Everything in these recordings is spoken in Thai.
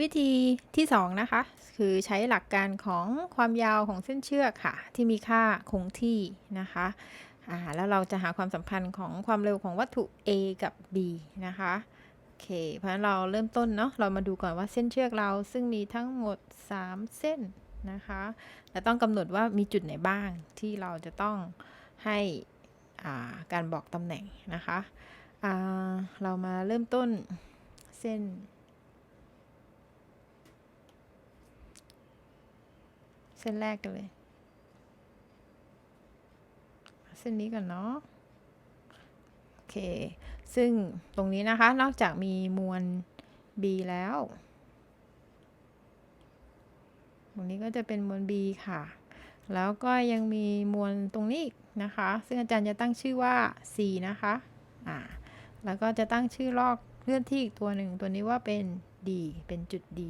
วิธีที่สองนะคะ คือใช้หลักการของความยาวของเส้นเชือกค่ะ ที่มีค่าคงที่นะคะอ่าแล้วเราจะหาความสัมพันธ์ของความเร็วของวัตถุ A กับ B นะคะโอเค เพราะฉะนั้นเราเริ่มต้นเนาะเรามาดูก่อนว่าเส้นเชือกเราซึ่งมีทั้งหมด 3 เส้นนะคะและต้องกำหนดว่ามีจุดไหนบ้างที่เราจะต้องให้อ่าการบอกตำแหน่งนะคะอ่าเรามาเริ่มต้นเส้น เส้นแรกกันเลย เส้นนี้ก่อนเนาะโอเค ซึ่งตรงนี้นะคะ นอกจากมีมวล b แล้ว ตรงนี้ก็จะเป็นมวล b ค่ะ แล้วก็ยังมีมวลตรงนี้อีกนะคะ ซึ่งอาจารย์จะตั้งชื่อว่า c นะคะ อ่า แล้วก็จะตั้งชื่อลอกเคลื่อนที่อีกตัวหนึ่ง ตัวนี้ว่าเป็น d เป็นจุด d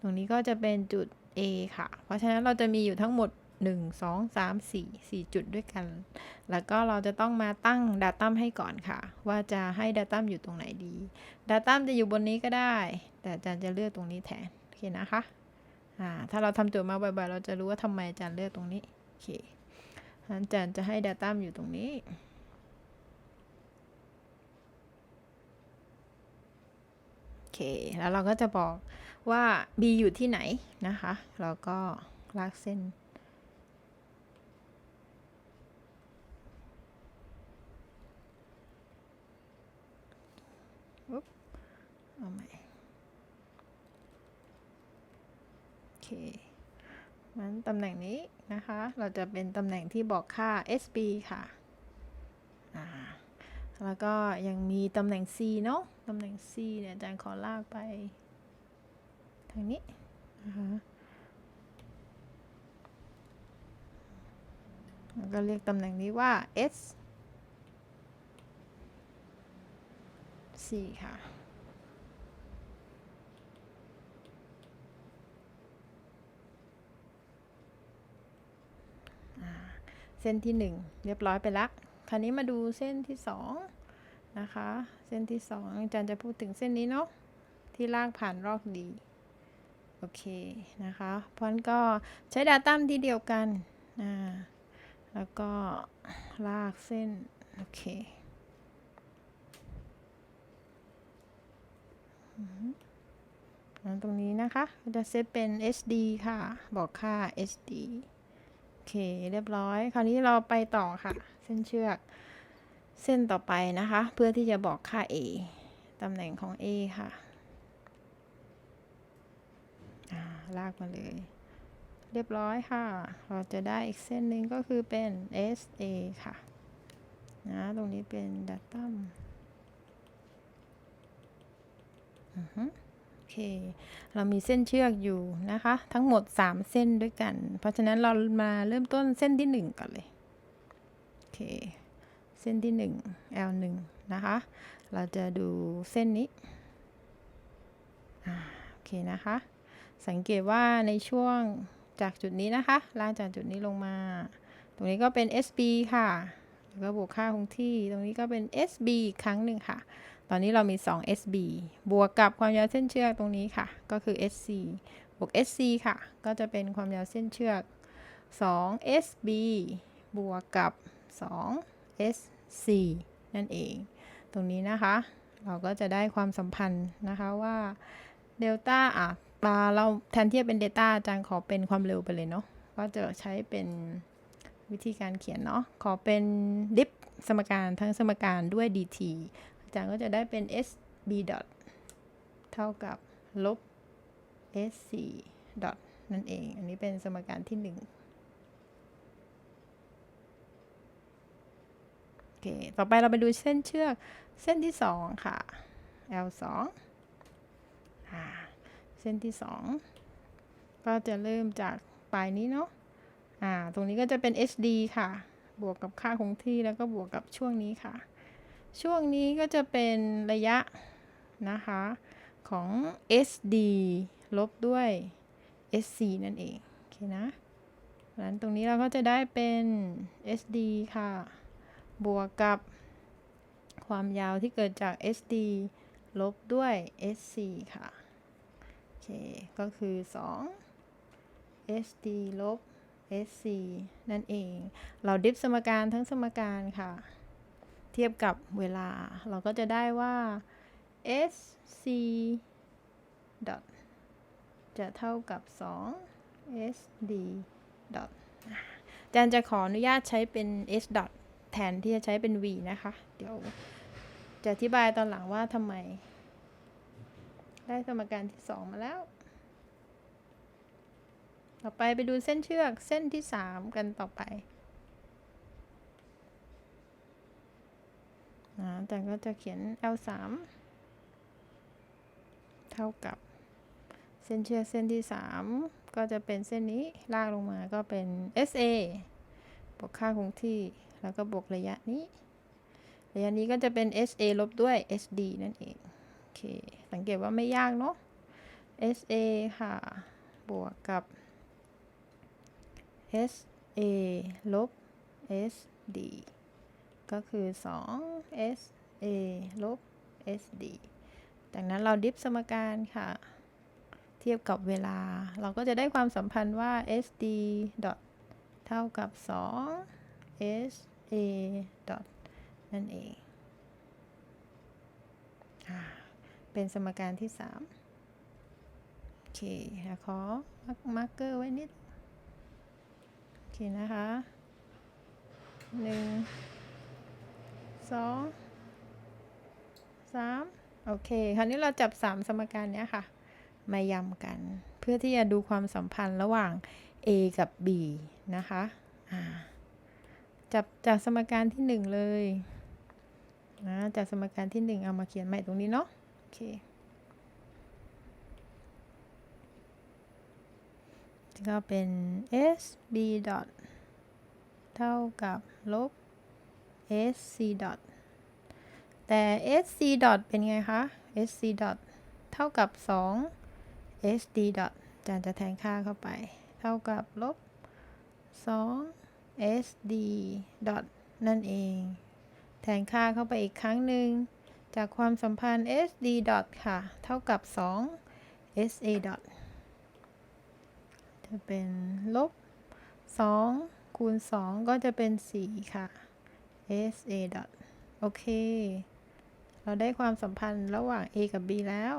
ตรงนี้ก็จะเป็นจุด A ค่ะ เพราะฉะนั้นเราจะมีอยู่ทั้งหมด 1 2 3 4 4 จุดด้วยกัน แล้วก็เราจะต้องมาตั้งดัตตัมให้ก่อนค่ะ ว่าจะให้ดัตตัมอยู่ตรงไหนดีดัตตัมจะอยู่บนนี้ก็ได้ แต่อาจารย์จะเลือกตรงนี้แทน โอเคนะคะอ่าถ้าเราทำโจทย์มาบ่อยๆ เราจะรู้ว่าทำไมอาจารย์เลือกตรงนี้ โอเคอาจารย์จะให้ดัตตัมอยู่ตรงนี้ โอเค แล้วเราก็จะบอกว่า B อยู่ที่ไหนนะคะเราก็ลากเส้นอุ๊บเอาใหม่ โอเคงั้นตำแหน่งนี้นะคะ เราจะเป็นตำแหน่งที่บอกค่า SB ค่ะ แล้วก็ยังมีตำแหน่ง C เนาะตำแหน่ง C เนี่ยอาจารย์ขอลากไป ทางนี้นะคะแล้วก็เรียกตำแหน่งนี้ว่า S C ค่ะ เส้นที่หนึ่งเรียบร้อยไปและ คราวนี้มาดูเส้นที่สองนะคะ เส้นที่สองอาจารย์จะพูดถึงเส้นนี้เนาะที่ลากผ่านรอกดี โอเคนะคะเพราะนั้นก็ใช้ดาตัมที่เดียวกันอ่าแล้วก็ลากเส้น โอเคตรงนี้นะคะจะเซตเป็น SD ค่ะ บอกค่า SD โอเค เรียบร้อย คราวนี้เราไปต่อค่ะ นเชือกเส้นต่อไปนะคะ เพื่อที่จะบอกค่า A ตำแหน่งของ A ค่ะลากมาเลย เรียบร้อยค่ะ เราจะได้อีกเส้นหนึ่งก็คือเป็น SA ค่ะ นะ ตรงนี้เป็นดัตตัมโอเค เรามีเส้นเชือกอยู่นะคะ ทั้งหมด 3 เส้นด้วยกัน เพราะฉะนั้นเรามาเริ่มต้นเส้นที่ 1ก่อนเลย เค เส้นที่ 1 L1 นะคะ เราจะดูเส้นนี้โอเคนะคะ สังเกตว่าในช่วงจากจุดนี้นะคะลากจากจุดนี้ลงมา ตรงนี้ก็เป็น SB ค่ะ แล้วก็บวกค่าคงที่ ตรงนี้ก็เป็น SB อีกครั้งหนึ่งค่ะ ตอนนี้เรามี 2 SB บวกกับความยาวเส้นเชือกตรงนี้ค่ะ ก็คือ SC บวก SC ค่ะ ก็จะเป็นความยาวเส้นเชือก 2 SB บวกกับ 2 SC นั่นเอง ตรงนี้นะคะ เราก็จะได้ความสัมพันธ์นะคะว่าเดลต้าอะปลาเราแทนที่จะเป็น Data อาจารย์ขอเป็นความเร็วไปเลยเนาะก็จะใช้เป็นวิธีการเขียนเนาะขอเป็นดิฟสมการทั้งสมการด้วย dt อาจารย์ก็จะได้เป็น sb dot เท่ากับลบ sc dot นั่นเอง อันนี้เป็นสมการที่ 1 โอ เค ต่อไปเราไปดูเส้นเชือกเส้นที่2ค่ะ L 2อ่าเส้นที่2ก็จะเริ่มจากปลายนี้เนาะอ่า ตรงนี้ก็จะเป็น HD ค่ะ บวกกับค่าคงที่แล้วก็บวกกับช่วงนี้ค่ะ ช่วงนี้ก็จะเป็นระยะนะคะของ SD ลบด้วย SC นั่นเอง โอเคนะเพราะฉะนั้นตรงนี้เราก็จะได้เป็น SD ค่ะ บวกกับ ความยาวที่เกิดจาก SD ลบด้วย SC ค่ะเค ก็คือ 2 SD ลบ SC นั่นเอง เราดิฟสมการทั้งสมการค่ะ เทียบกับเวลา เราก็จะได้ว่า SC dot จะเท่ากับ 2 SD dot อาจารย์จะขออนุญาตใช้เป็น S dot แทนที่จะใช้เป็น V นะคะ เดี๋ยวจะอธิบายตอนหลังว่าทำไม ได้สมการที่ 2 มาแล้ว ต่อไปไปดูเส้นเชือกเส้นที่ 3 กันต่อไปอาจารย์ก็จะเขียน L 3เท่ากับ เส้นเชือกเส้นที่ 3 ก็จะเป็นเส้นนี้ลากลงมาก็เป็น SA บวกค่าคงที่ แล้วก็บวกระยะนี้ ระยะนี้ก็จะเป็น SA ลบด้วย SD นั่นเอง โอเค สังเกตว่าไม่ยากเนาะ SA ค่ะ บวกกับ SA ลบ SD ก็คือ2 SA ลบ SD จากนั้นเราดิฟสมการค่ะ เทียบกับเวลา เราก็จะได้ความสัมพันธ์ว่า SD ดอทเท่ากับ2 S ดอทนั่นเองเป็นสมการที่ 3 โอเคขอมาร์กเกอร์ไว้นิด โอเค นะคะหนึ่งสองสามโอเค คราวนี้เราจับ 3 สมการเนี้ยค่ะ มายำกัน เพื่อที่จะดูความสัมพันธ์ระหว่าง A กับ B นะคะ จับจากสมการที่ 1 เลยนะจากสมการที่ 1 เอามาเขียนใหม่ตรงนี้เนาะโอเคก็เป็น SB dot เท่ากับลบ SC dot แต่ SC dot เป็นไงคะ SC dot เท่ากับ 2 SD dot จานจะแทนค่าเข้าไป เท่ากับลบ2 SD นั่นเอง แทนค่าเข้าไปอีกครั้งหนึ่ง จากความสัมพันธ์ SD ค่ะ เท่ากับ 2 SA จะเป็นลบ 2 คูณ 2 ก็จะเป็น 4 ค่ะ SA โอเค เราได้ความสัมพันธ์ระหว่าง A กับ B แล้ว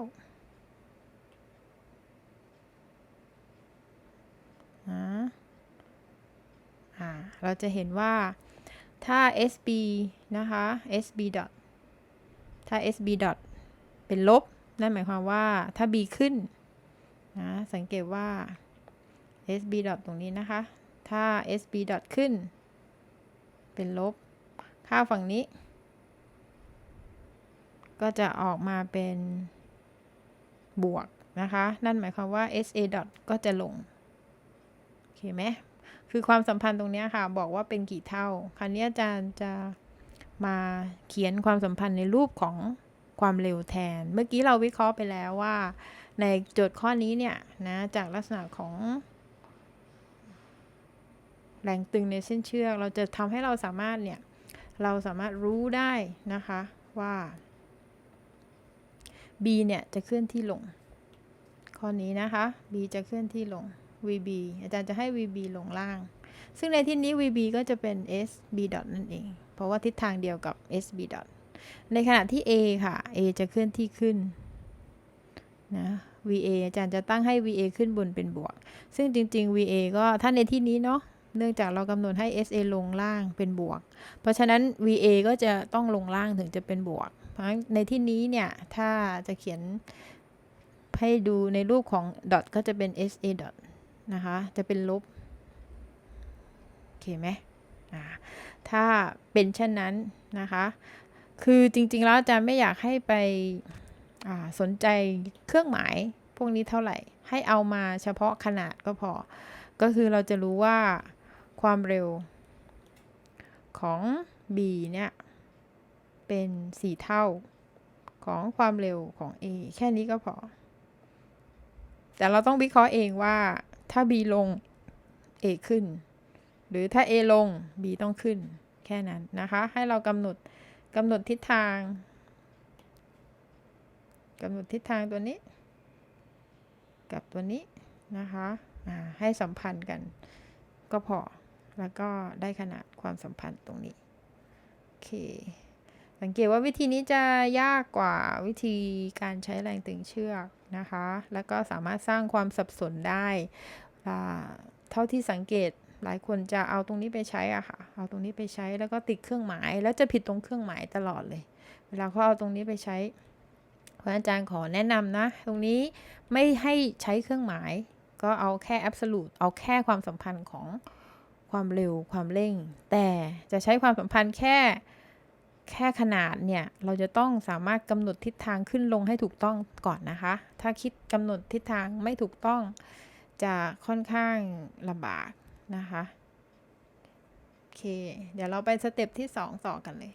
นะ อ่าเราจะเห็นว่าถ้า SB นะคะ SB dot ถ้า SB dot เป็นลบ นั่นหมายความว่าถ้า B ขึ้นนะสังเกตว่า SB dot ตรงนี้นะคะ ถ้า SB dot ขึ้น เป็นลบ ค่าฝั่งนี้ ก็จะออกมาเป็นบวกนะคะ นั่นหมายความว่า SA dot ก็จะลง โอเคไหม คือความสัมพันธ์ตรงนี้ค่ะ บอกว่าเป็นกี่เท่า คราวนี้อาจารย์จะมาเขียนความสัมพันธ์ในรูปของความเร็วแทน เมื่อกี้เราวิเคราะห์ไปแล้วว่า ในโจทย์ข้อนี้เนี่ยนะจากลักษณะของแรงตึงในเส้นเชือก เราจะทำให้เราสามารถเนี่ย เราสามารถรู้ได้นะคะว่า B เนี่ยจะเคลื่อนที่ลง ข้อนี้นะคะ B จะเคลื่อนที่ลง VB อาจารย์จะให้ VB ลงล่าง ซึ่งในที่นี้ VB ก็จะเป็น SB นั่นเอง เพราะว่าทิศทางเดียวกับ SB ในขณะที่ A ค่ะ A จะเคลื่อนที่ขึ้นนะ VA อาจารย์จะตั้งให้ VA ขึ้นบนเป็นบวก ซึ่งจริง ๆ VA ก็ถ้าในที่นี้เนาะ เนื่องจากเรากำหนดให้ SA ลงล่างเป็นบวก เพราะฉะนั้น VA ก็จะต้องลงล่างถึงจะเป็นบวก เพราะในที่นี้เนี่ย ถ้าจะเขียนให้ดูในรูปของดอทก็จะเป็น SA ดอท นะคะ จะเป็นลบ โอเคไหมถ้าเป็นเช่นนั้นนะคะ คือจริงๆแล้วอาจารย์ไม่อยากให้ไปสนใจเครื่องหมายพวกนี้เท่าไหร่ ให้เอามาเฉพาะขนาดก็พอ ก็คือเราจะรู้ว่าความเร็วของ b เนี่ย เป็น 4 เท่าของความเร็วของ a แค่นี้ก็พอ แต่เราต้องวิเคราะห์เองว่า ถ้า b ลง a ขึ้น หรือถ้า a ลง b ต้องขึ้น แค่นั้นนะคะ ให้เรากำหนดกำหนดทิศทางกำหนดทิศทางตัวนี้ กับตัวนี้นะคะให้สัมพันธ์กัน ก็พอ แล้วก็ได้ขนาดความสัมพันธ์ตรงนี้ โอเค สังเกตว่าวิธีนี้จะยากกว่าวิธีการใช้แรงตึงเชือก นะคะ แล้วก็สามารถสร้างความสับสนได้ เท่าที่สังเกตหลายคนจะเอาตรงนี้ไปใช้อะค่ะ เอาตรงนี้ไปใช้แล้วก็ติดเครื่องหมาย แล้วจะผิดตรงเครื่องหมายตลอดเลย เวลาเขาเอาตรงนี้ไปใช้เพระอาจารย์ขอแนะนำนะ ตรงนี้ไม่ให้ใช้เครื่องหมาย ก็เอาแค่ absolute เอาแค่ความสัมพันธ์ของความเร็วความเร่ง แต่จะใช้ความสัมพันธ์แค่ แค่ขนาดเนี่ย เราจะต้องสามารถกำหนดทิศทางขึ้นลงให้ถูกต้องก่อนนะคะ ถ้าคิดกำหนดทิศทางไม่ถูกต้องจะค่อนข้างลำบากนะคะ โอเค เดี๋ยวเราไปสเต็ปที่ 2 ต่อกันเลย